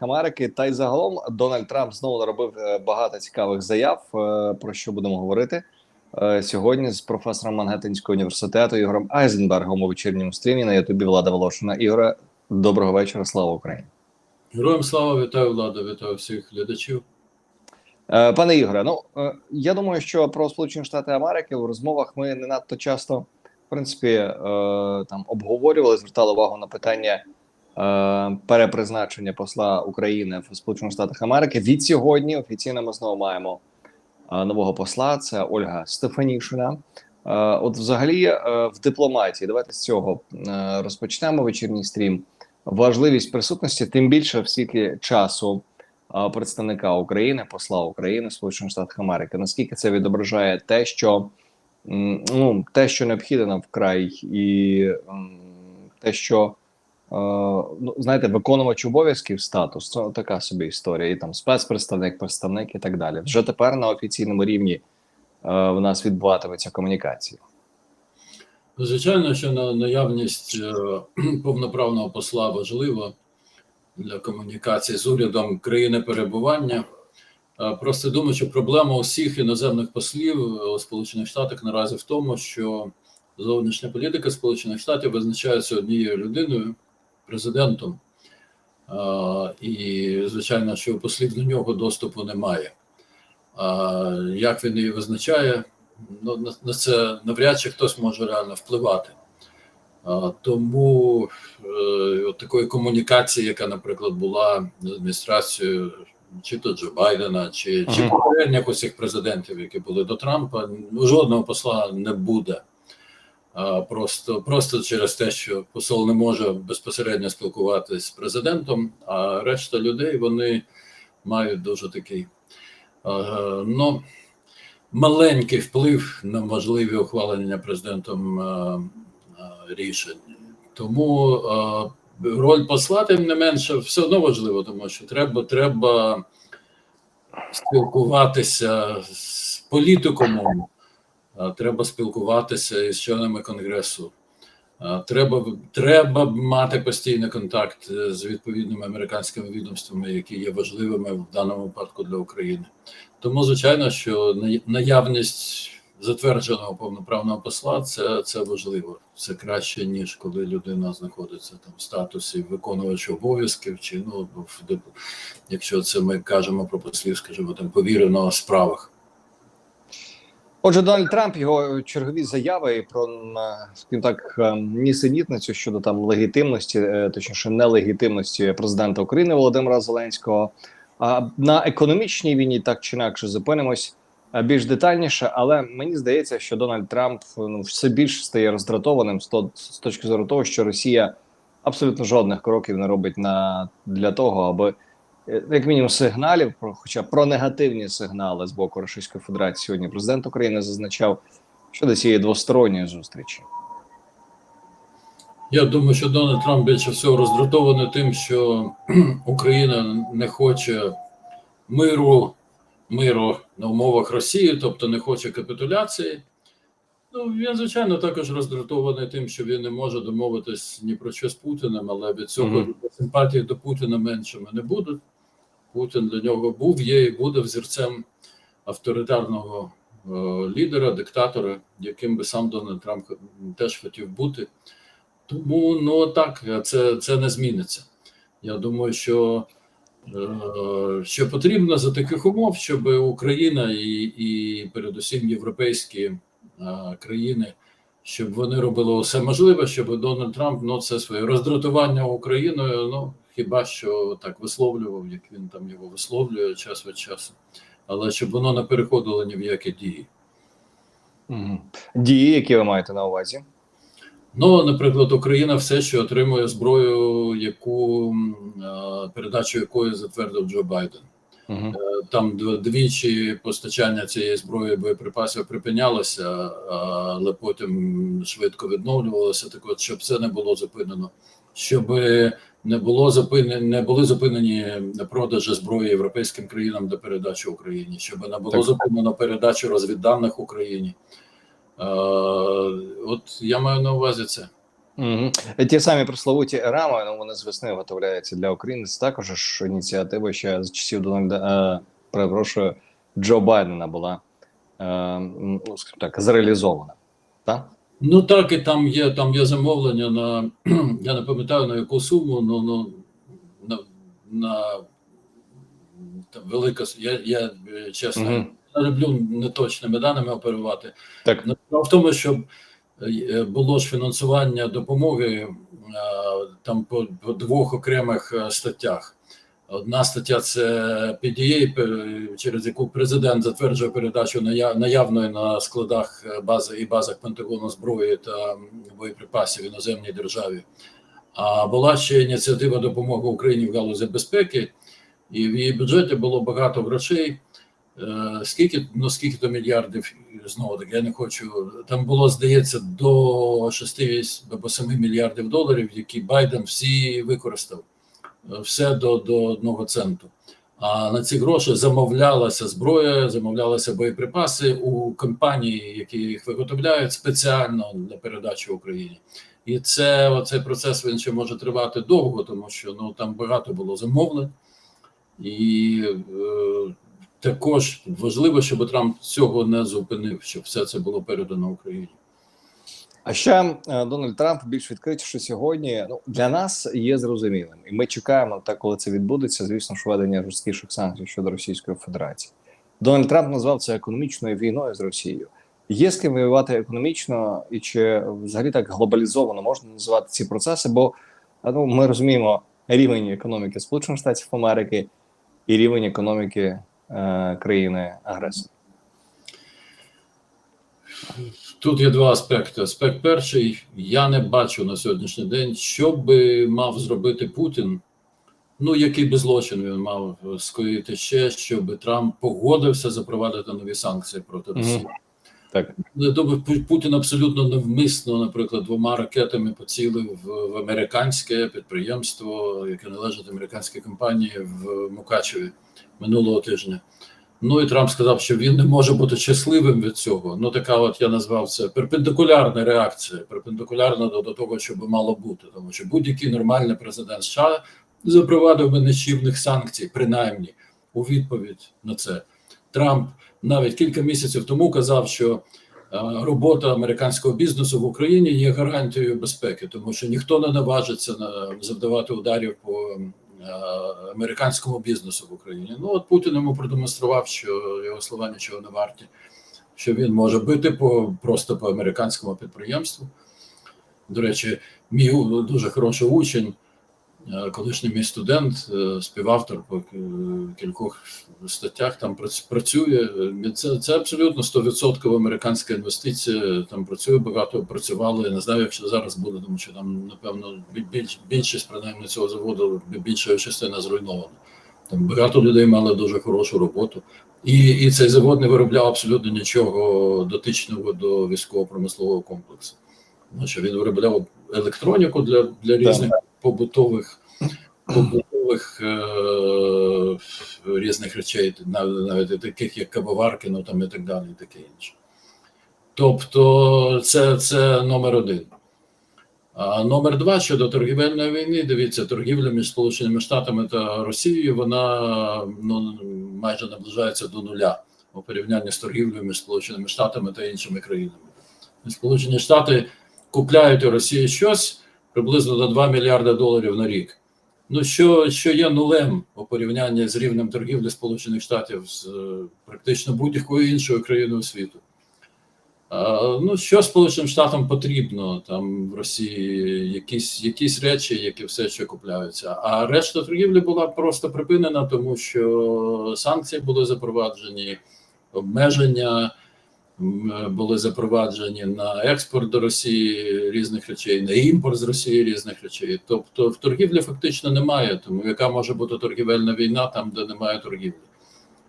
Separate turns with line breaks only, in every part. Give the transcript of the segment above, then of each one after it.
Штатах Америки. Та й загалом Дональд Трамп знову наробив е, багато цікавих заяв. е, Про що будемо говорити е, сьогодні з професором Мангеттенського університету Ігорем Айзенбергом у вечірньому стрімі на Ютубі Влада Волошина. Ігоре, доброго вечора. Слава Україні.
Героям слава, вітаю влада, вітаю всіх глядачів.
Пане Ігоре, ну я думаю, що про Сполучені Штати Америки у розмовах ми не надто часто, в принципі, там обговорювали, звертали увагу на питання перепризначення посла України в Сполучених Штатах Америки. Від сьогодні офіційно ми знову маємо е, нового посла. Це Ольга Стефанішина. Е, От, взагалі, е, в дипломатії, давайте з цього е, розпочнемо вечірній стрім. Важливість присутності, тим більше, скільки часу представника України, посла України Сполучених Штатах Америки. Наскільки це відображає те, що ну те, що необхідно нам вкрай, і те, що е, ну знаєте, виконувач обов'язків статус це така собі історія, і там спецпредставник, представник і так далі. Вже тепер на офіційному рівні е, в нас відбуватиметься комунікація.
Звичайно, що на наявність е, повноправного посла важлива для комунікації з урядом країни перебування. Е, Просто думаю, що проблема усіх іноземних послів у Сполучених Штатах наразі в тому, що зовнішня політика Сполучених Штатів визначається однією людиною, президентом, і звичайно, що до нього доступу немає. Як він її визначає, ну на, це навряд чи хтось може реально впливати. Тому е, от такої комунікації, яка, наприклад, була з адміністрацією чи то Джо Байдена, чи, чи попередніх усіх президентів, які були до Трампа, ну, жодного посла не буде. Просто, просто через те, що посол не може безпосередньо спілкуватися з президентом, а решта людей вони мають дуже такий ну, маленький вплив на можливі ухвалення президентом рішень. Тому роль посла, тим не менше, все одно важливо, тому що треба, треба спілкуватися з політикумом, е, треба спілкуватися із членами конгресу. Треба, треба мати постійний контакт е, з відповідними американськими відомствами, які є важливими в даному випадку для України. Тому, звичайно, що наявність затвердженого повноправного посла це, це важливо. Це краще, ніж коли людина знаходиться там в статусі виконувача обов'язків, чи ну в якщо це ми кажемо про послів, скажімо, там повіреного справах.
Отже, Дональд Трамп його чергові заяви про скажімо так е, нісенітницю щодо там легітимності, е, точніше нелегітимності президента України Володимира Зеленського. А на економічній війні так чи інакше зупинимось е, більш детальніше, але мені здається, що Дональд Трамп ну все більше стає роздратованим з то- з точки зору того, що Росія абсолютно жодних кроків не робить на для того, аби е, як мінімум сигналів, про хоча про негативні сигнали з боку Російської Федерації сьогодні президент України зазначав щодо цієї двосторонньої зустрічі.
Я думаю, що Дональд Трамп більше всього роздратований тим, що Україна не хоче миру, миру на умовах Росії, тобто не хоче капітуляції. Ну, він, звичайно, також роздратований тим, що він не може домовитись ні про що з Путіним, але від цього
Мгм.
симпатії до Путіна меншими не будуть. Путін для нього був, є і буде взірцем авторитарного е, лідера, диктатора, яким би сам Дональд Трамп теж хотів бути. Тому ну так, це, це не зміниться. Я думаю, що, е, що потрібно за таких умов, щоб Україна і, і передусім європейські е, країни, щоб вони робили все можливе, щоб Дональд Трамп ну, це своє роздратування Україною. Ну хіба що так висловлював, як він там його висловлює час від часу, але щоб воно не переходило ні в які дії.
Угу. Дії, які ви маєте на увазі,
Ну, наприклад, Україна все ще отримує зброю, яку е, передачу якої затвердив Джо Байден.
угу.
Е, Там двічі постачання цієї зброї боєприпасів припинялося, але потім швидко відновлювалося. Так от, щоб це не було зупинено, щоб не було зупинені, не були зупинені продажі зброї європейським країнам до передачі Україні, щоб не було
Так.
зупинено передачу розвідданих Україні. Е, От я маю на увазі це.
Угу. Ті самі пресловуті рами, ну вони з весни виготовляються для України. Це також ж ініціатива ще з часів Дональда, е, перепрошую, Джо Байдена була е, ну, так, зреалізована. Так?
Ну так, і там є там є замовлення на я не пам'ятаю на яку суму, ну, ну на, на там, велика я, я е, чесно
Мгм.
не люблю неточними даними оперувати.
Так.
Ну, в тому, що е, було ж фінансування допомоги е, там по, по двох окремих статтях. Одна стаття це PDA, через яку президент затверджує передачу ная- наявної на складах е, бази і базах Пентагону зброї та боєприпасів іноземній державі. А була ще ініціатива допомоги Україні в галузі безпеки, і в її бюджеті було багато грошей. Е, Скільки ну скільки то мільярдів знову таки, я не хочу. Там було здається до 6 або 7 мільярдів доларів, які Байден всі використав, все до, до одного центу. А на ці гроші замовлялася зброя, замовлялися боєприпаси у компанії, які їх виготовляють спеціально для передачі Україні. І це оцей процес він ще може тривати довго, тому що ну там багато було замовлень, і е, також важливо, щоб Трамп цього не зупинив, щоб все це було передано Україні.
А ще е, Дональд Трамп більш відкритіше сьогодні. Ну для нас є зрозумілим, і ми чекаємо, так коли це відбудеться. Звісно, ж введення жорсткіших санкцій щодо Російської Федерації. Дональд Трамп назвав це економічною війною з Росією. Є з ким воювати економічно, і чи взагалі так глобалізовано можна називати ці процеси? Бо ну ми розуміємо рівень економіки Сполучених Штатів Америки і рівень економіки е, країни агресора.
Тут є два аспекти. Аспект перший: я не бачу на сьогоднішній день, що би мав зробити Путін. Ну, який би злочин він мав скоїти ще, щоб Трамп погодився запровадити нові санкції проти Росії.
Так.
Я думаю, Пу- Путін абсолютно навмисно, наприклад, двома ракетами поцілив в, в американське підприємство, яке належить американській компанії в Мукачеві минулого тижня. Ну і Трамп сказав, що він не може бути щасливим від цього. Ну, така, от я назвав це перпендикулярна реакція, перпендикулярна до, до того, що би мало бути. Тому що будь-який нормальний президент США запровадив би нищівних санкцій, принаймні, у відповідь на це. Трамп навіть кілька місяців тому казав, що е, робота американського бізнесу в Україні є гарантією безпеки, тому що ніхто не наважиться на завдавати ударів по американському бізнесу в Україні. Ну от Путін йому продемонстрував, що його слова нічого не варті, що він може бити по просто по американському підприємству. До речі, мій дуже хороший учень, е, колишній мій студент, е, співавтор по е, кількох статтях там прац- працює. Е, Це, це абсолютно 100% американська інвестиція. Там працює багато, працювали. Не знаю, якщо зараз буде, тому що там, напевно, більш, більшість принаймні цього заводу, бі- більша частина зруйнована. Там багато людей мали дуже хорошу роботу. І, і цей завод не виробляв абсолютно нічого дотичного до військово-промислового комплексу. Що він виробляв електроніку для, для різних побутових побутових е, різних речей, навіть, таких як кавоварки, ну там і так далі, і таке інше. Тобто, це, це номер один. А номер два щодо торгівельної війни, дивіться, торгівля між Сполученими Штатами та Росією, вона ну, майже наближається до нуля у порівнянні з торгівлею між Сполученими Штатами та іншими країнами. Сполучені Штати купляють у Росії щось приблизно до 2 мільярди доларів на рік. Ну, що, що є нулем у порівнянні з рівнем торгівлі Сполучених Штатів з е, практично будь-якою іншою країною світу. А, ну, що Сполученим Штатам потрібно там в Росії? Якісь, якісь речі, які все ще купляються. А решта торгівлі була просто припинена, тому що санкції були запроваджені, обмеження були запроваджені на експорт до Росії різних речей, на імпорт з Росії різних речей. Тобто в торгівлі фактично немає. Тому яка може бути торгівельна війна там, де немає торгівлі?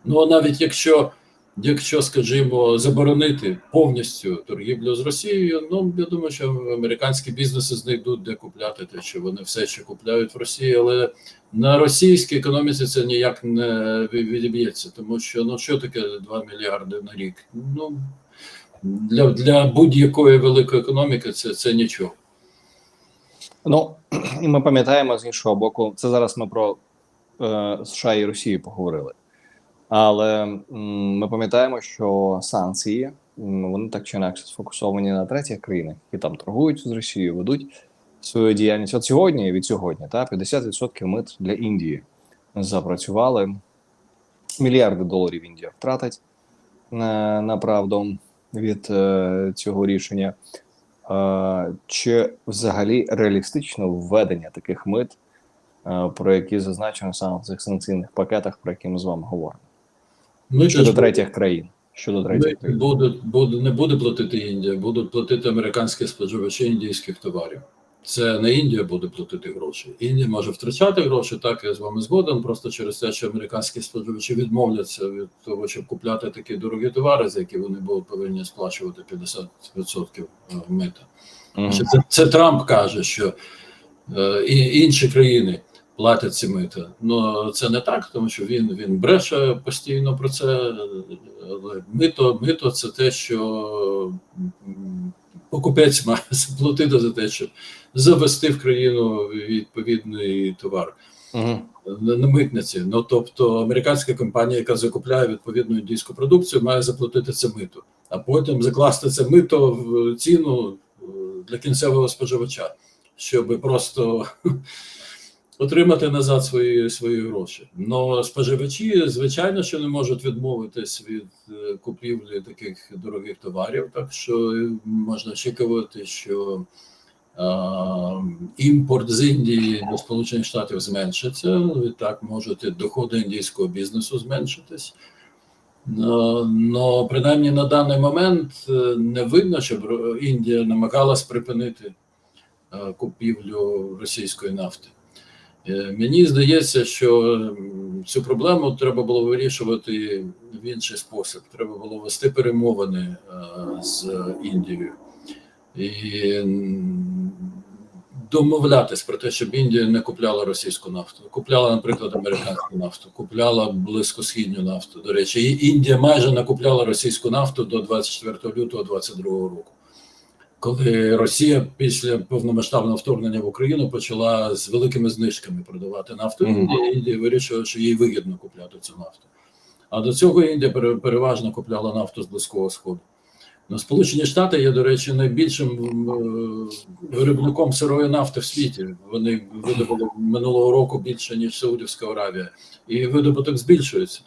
Ну навіть якщо, якщо скажімо, заборонити повністю торгівлю з Росією, ну я думаю, що американські бізнеси знайдуть де купляти те, що вони все ще купляють в Росії, але на російській економіці це ніяк не відіб'ється, тому що ну що таке 2 мільярди на рік? Ну для, для будь-якої великої економіки це, це нічого.
Ну і ми пам'ятаємо з іншого боку, це зараз ми про е, США і Росію поговорили. Але м, ми пам'ятаємо, що санкції м, вони так чи інакше сфокусовані на третіх країнах, які там торгують з Росією, ведуть свою діяльність. От сьогодні від сьогодні та 50% мит для Індії запрацювали. Мільярди доларів Індія втратить на, на правду від е, цього рішення. Е, чи взагалі реалістично введення таких мит, е, про які зазначено саме в цих санкційних пакетах, про які ми з вами говоримо?
Ми
Щодо третіх країн. Щодо третіх країн.
буде, буде, не буде платити Індія, будуть платити американські споживачі індійських товарів. Це не Індія буде платити гроші. Індія може втрачати гроші, так я з вами згоден. Просто через те, що американські споживачі відмовляться від того, щоб купляти такі дорогі товари, за які вони будуть повинні сплачувати 50% мита.
Мгм.
Що Це, це Трамп каже, що е, і інші країни платять ці мита. Ну це не так, тому що він, він бреше постійно про це. Але мито, мито це те, що м, покупець має заплатити за те, щоб завести в країну відповідний товар на, на митниці. Ну тобто американська компанія, яка закупляє відповідну індійську продукцію, має заплатити це мито, а потім закласти це мито в ціну е, для кінцевого споживача, щоб просто отримати назад свої, свої гроші. Но споживачі, звичайно, що не можуть відмовитись від е, купівлі таких дорогих товарів, так що е, можна очікувати, що а, імпорт з Індії до Сполучених Штатів зменшиться. Відтак можуть і доходи індійського бізнесу зменшитись. Но принаймні на даний момент не видно, щоб Індія намагалась припинити купівлю російської нафти. Е, Мені здається, що цю проблему треба було вирішувати в інший спосіб. Треба було вести перемовини е, з Індією і домовлятись про те, щоб Індія не купляла російську нафту. Купляла, наприклад, американську нафту, купляла близькосхідню нафту. До речі, і Індія майже не купляла російську нафту до 24 лютого 2022 року. Коли Росія після повномасштабного вторгнення в Україну почала з великими знижками продавати нафту,
Мгм.
Індія, Індія вирішила, що їй вигідно купляти цю нафту. А до цього Індія пере- переважно купляла нафту з Близького Сходу. Ну, Сполучені Штати є, до речі, найбільшим е, виробником сирої нафти в світі. Вони видобули минулого року більше, ніж Саудівська Аравія, і видобуток збільшується.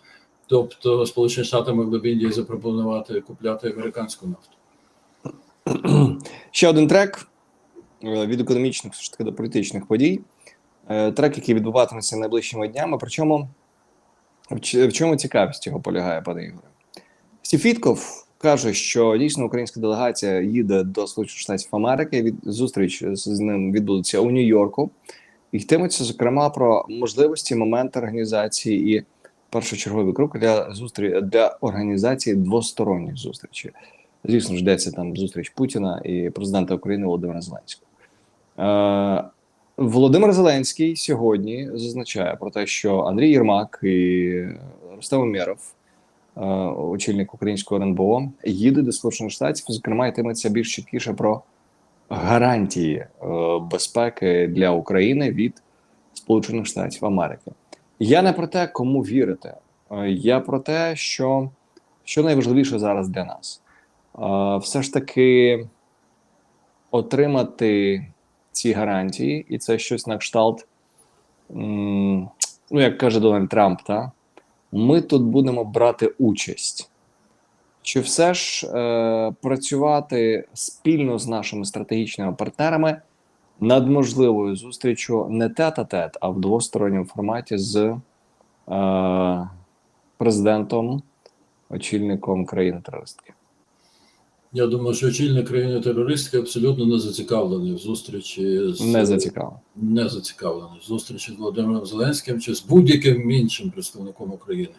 Тобто, Сполучені Штати могли б Індії запропонувати купляти американську нафту.
Ще один трек е, від економічних все ж таки до політичних подій. Е, Трек, який відбуватиметься найближчими днями. Причому в чому цікавість його полягає, пане Ігоре? Стефітков каже, що дійсно українська делегація їде до Сполучених Штатів Америки. Від зустріч з ним відбудеться у Нью-Йорку. І йтиметься, зокрема, про можливості, моменти організації і першочерговий крок для зустрі для організації двосторонніх зустрічей. Звісно ж, йдеться там зустріч Путіна і президента України Володимира Зеленського. Е, Володимир Зеленський сьогодні зазначає про те, що Андрій Єрмак і Рустем Умєров, е, очільник українського РНБО, їде до Сполучених Штатів. Зокрема, йтиметься більш чіткіше про гарантії е, безпеки для України від Сполучених Штатів Америки. Я не про те, кому вірити. Е, Я про те, що, що найважливіше зараз для нас. Все ж таки отримати ці гарантії, і це щось на кшталт, ну як каже Дональд Трамп, та ми тут будемо брати участь. Чи все ж е, працювати спільно з нашими стратегічними партнерами над можливою зустрічю не тет-а-тет, а в двосторонньому форматі з е, президентом, очільником країни-терористки?
Я думаю, що очільник країни терористки абсолютно не зацікавлений в зустрічі з
Не зацікавлено.
не зацікавлений в зустрічі з Володимиром Зеленським чи з будь-яким іншим представником України.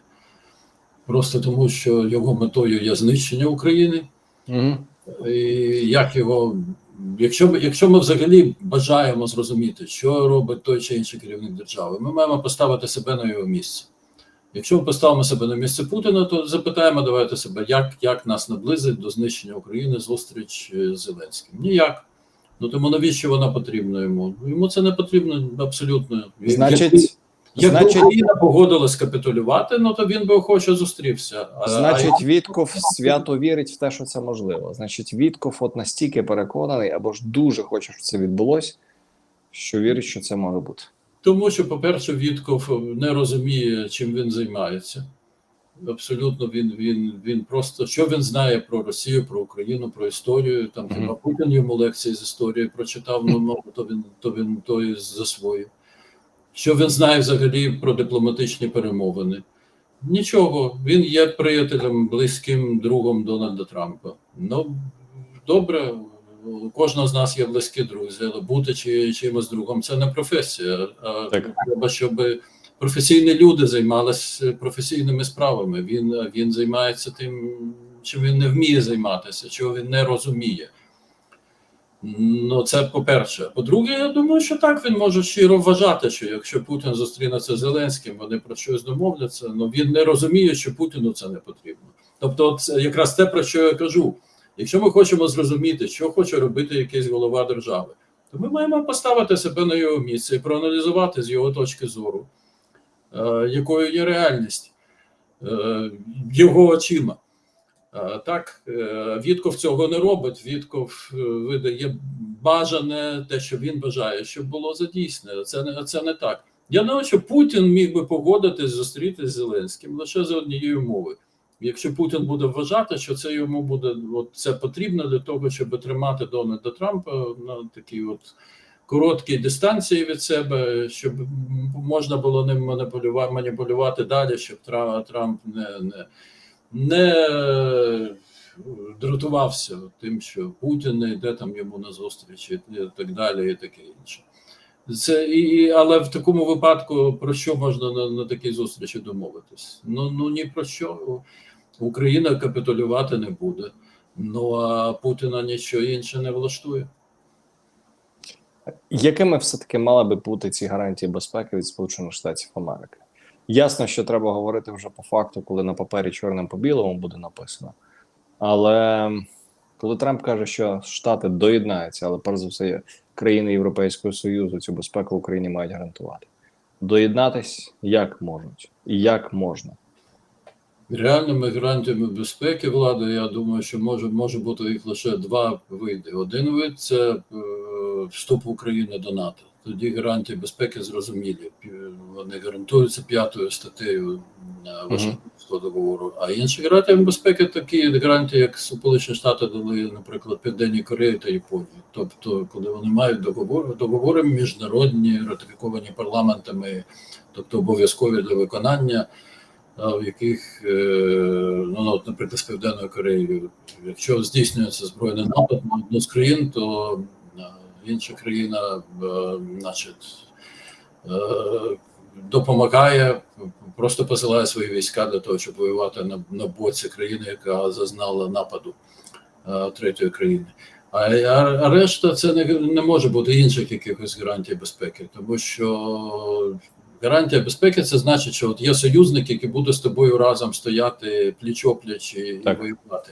Просто тому, що його метою є знищення України,
Угу.
і як його, якщо, якщо ми взагалі бажаємо зрозуміти, що робить той чи інший керівник держави, ми маємо поставити себе на його місце. Якщо ми поставимо себе на місце Путіна, то запитаємо, давайте себе, як, як нас наблизить до знищення України зустріч е, з Зеленським. Ніяк. Ну тому навіщо вона потрібна йому? Йому це не потрібно абсолютно.
Значить,
Якби
значить,
Україна погодилась капітулювати, ну то він би охоче зустрівся. А-
значить,
а-
Вітков свято вірить в те, що це можливо. Значить, Вітков от настільки переконаний, або ж дуже хоче, щоб це відбулось, що вірить, що це може бути.
Тому що, по-перше, Вітков не розуміє, чим він займається. Абсолютно, він, він, він просто що він знає про Росію, про Україну, про історію. Там хіба Путін йому лекції з історії прочитав, ну, ну то він то він то і засвоїв. Що він знає взагалі про дипломатичні перемовини? Нічого. Він є приятелем, близьким другом Дональда Трампа. Ну добре, у кожного з нас є близькі друзі, але бути чи, чимось другом це не професія. А
Так.
треба, щоб професійні люди займалися професійними справами. Він, він займається тим, чим він не вміє займатися, чого він не розуміє. Ну, це по-перше. По-друге, я думаю, що так він може щиро вважати, що якщо Путін зустрінеться з Зеленським, вони про щось домовляться. Ну він не розуміє, що Путіну це не потрібно. Тобто, це якраз те, про що я кажу. Якщо ми хочемо зрозуміти, що хоче робити якийсь голова держави, то ми маємо поставити себе на його місце і проаналізувати з його точки зору, е, якою є реальність е, його очима. Е, Так, Вітков цього не робить. Вітков видає бажане те, що він бажає, щоб було задійсне. Це не це не так. Я думаю, що Путін міг би погодитись зустрітися з Зеленським лише за однієї умови. Якщо Путін буде вважати, що це йому буде от це потрібно для того, щоб тримати Дональда Трампа на такій от короткій дистанції від себе, щоб можна було ним маніпулювати, маніпулювати далі, щоб Трамп не, не, не дратувався тим, що Путін не йде там йому на зустріч і так далі, і таке інше. Це і, але в такому випадку про що можна на, на такій зустрічі домовитись? Ну ну ні про що. Україна капітулювати не буде. Ну а Путіна нічого інше не влаштує.
Якими все-таки мали би бути ці гарантії безпеки від Сполучених Штатів Америки? Ясно, що треба говорити вже по факту, коли на папері чорним по білому буде написано. Але коли Трамп каже, що Штати доєднаються, але перш за все країни Європейського Союзу цю безпеку Україні мають гарантувати. Доєднатись як можуть і як можна.
Реальними гарантіями безпеки влади, я думаю, що може, може бути їх лише два види. Один вид це е, вступ України до НАТО. Тоді гарантії безпеки зрозумілі. Вони гарантуються п'ятою статтею е, Вашингтонського договору. А інші гарантії безпеки такі гарантії, як Сполучені Штати дали, наприклад, Південній Кореї та Японії. Тобто, коли вони мають договори, договори міжнародні, ратифіковані парламентами, тобто обов'язкові для виконання в яких, е, ну, наприклад, з Південною Кореєю, якщо здійснюється збройний напад на одну з країн, то е, інша країна, е, значить, допомагає, просто посилає свої війська для того, щоб воювати на, на боці країни, яка зазнала нападу е, третьої країни. А, а, а решта це не, не може бути інших якихось гарантій безпеки, тому що гарантія безпеки це значить, що от є союзник, який буде з тобою разом стояти пліч-опліч і,
Так.
воювати,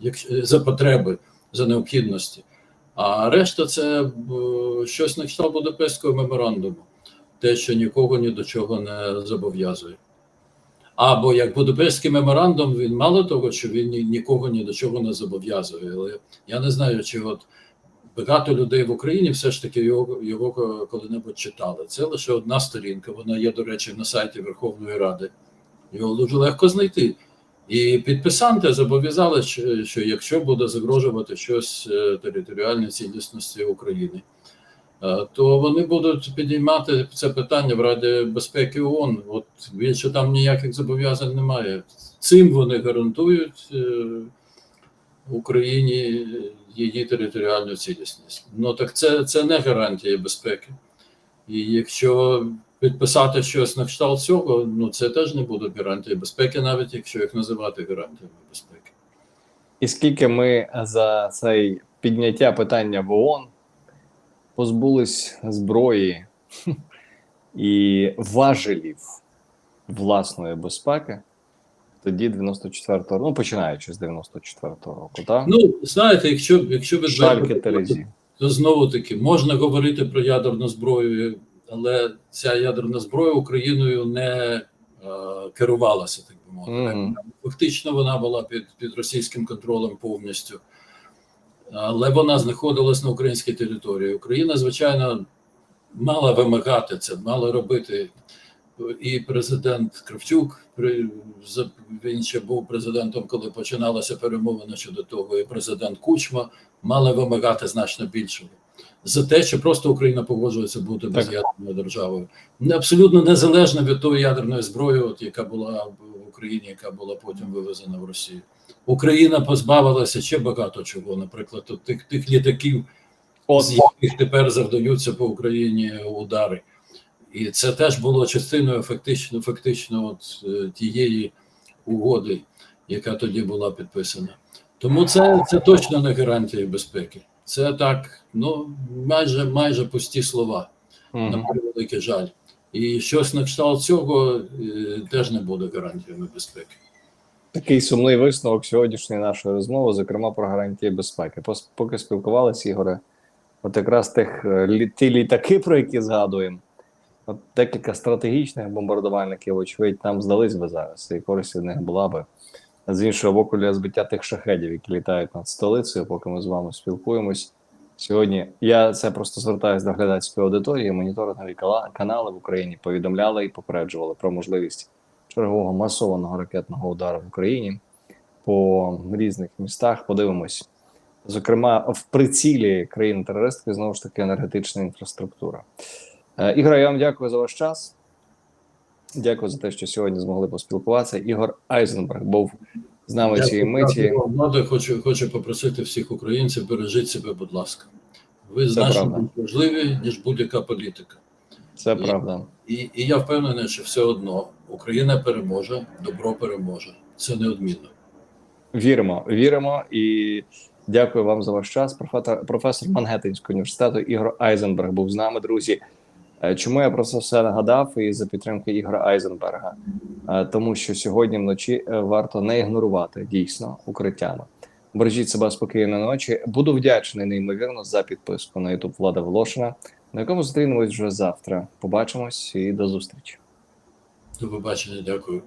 якщо за потреби, за необхідності. А решта це е, щось на кшталт Будапештського меморандуму, те, що нікого ні до чого не зобов'язує. Або як Будапештський меморандум, він мало того, що він ні- нікого ні до чого не зобов'язує. Але я не знаю, чи от багато людей в Україні все ж таки його, його коли-небудь читали. Це лише одна сторінка. Вона є, до речі, на сайті Верховної Ради. Його дуже легко знайти. І підписанти зобов'язали, що що якщо буде загрожувати щось е, територіальній цілісності України, то вони будуть підіймати це питання в Раді безпеки ООН. От більше там ніяких зобов'язань немає. Цим вони гарантують е, Україні її територіальну цілісність. Ну так це, це не гарантія безпеки. І якщо підписати щось на кшталт цього, ну це теж не буде гарантії безпеки, навіть якщо їх називати гарантіями безпеки.
І скільки ми за цей підняття питання в ООН позбулись зброї і важелів власної безпеки, тоді 94-го, ну починаючи з 94-го року, так?
Ну знаєте, якщо якщо
Шальки
говорити,
Терезі.
то знову таки можна говорити про ядерну зброю, але ця ядерна зброя Україною не е, керувалася, так би мовити.
Мгм.
Фактично вона була під, під російським контролем повністю, але вона знаходилась на українській території. Україна, звичайно, мала вимагати це, мала робити. І президент Кравчук він ще був президентом, коли починалася перемовина щодо того, і президент Кучма мали вимагати значно більшого за те, що просто Україна погоджується бути
Так.
без'ядерною державою, не абсолютно незалежно від тої ядерної зброї, от яка була в Україні, яка була потім вивезена в Росію. Україна позбавилася ще багато чого, наприклад, от тих тих літаків,
От
з яких тепер завдаються по Україні удари. І це теж було частиною фактично, фактично от, е, тієї угоди, яка тоді була підписана. Тому це, це точно не гарантія безпеки. Це так, ну майже майже пусті слова,
Мгм.
на превеликий жаль. І щось на кшталт цього е, теж не буде гарантіями безпеки.
такий сумний висновок сьогоднішньої нашої розмови, зокрема про гарантії безпеки. Поки спілкувалися, Ігоре, от якраз тих е, ті літаки, про які згадуємо, от декілька стратегічних бомбардувальників, очевидь, нам здались би зараз, і користь від них була би. З іншого боку, для збиття тих шахедів, які літають над столицею, поки ми з вами спілкуємось. Сьогодні я це просто звертаюся до глядацької аудиторії. Моніторингові канали в Україні повідомляли і попереджували про можливість чергового масованого ракетного удару в Україні по різних містах. Подивимось. Зокрема, в прицілі країни-терористки знову ж таки енергетична інфраструктура. Е, Ігор, я вам дякую за ваш час. Дякую за те, що сьогодні змогли поспілкуватися. Ігор Айзенберг був з нами цієї миті.
Дякую, хочу, хочу попросити всіх українців, бережіть себе, будь ласка. Ви значно більш важливі, ніж будь-яка політика.
Це правда.
І, і я впевнений, що все одно Україна переможе, добро переможе. Це неодмінно.
Віримо, віримо і дякую вам за ваш час. Професор, професор Мангеттинського університету Ігор Айзенберг був з нами, друзі. Е, Чому я про це все нагадав і за підтримки Ігора Айзенберга? Е, Тому що сьогодні вночі е, варто не ігнорувати дійсно укриттями. Бережіть себе спокійної ночі. Буду вдячний неймовірно за підписку на YouTube Влада Волошина, на якому зустрінемось вже завтра. Побачимось і до зустрічі.
До побачення, дякую.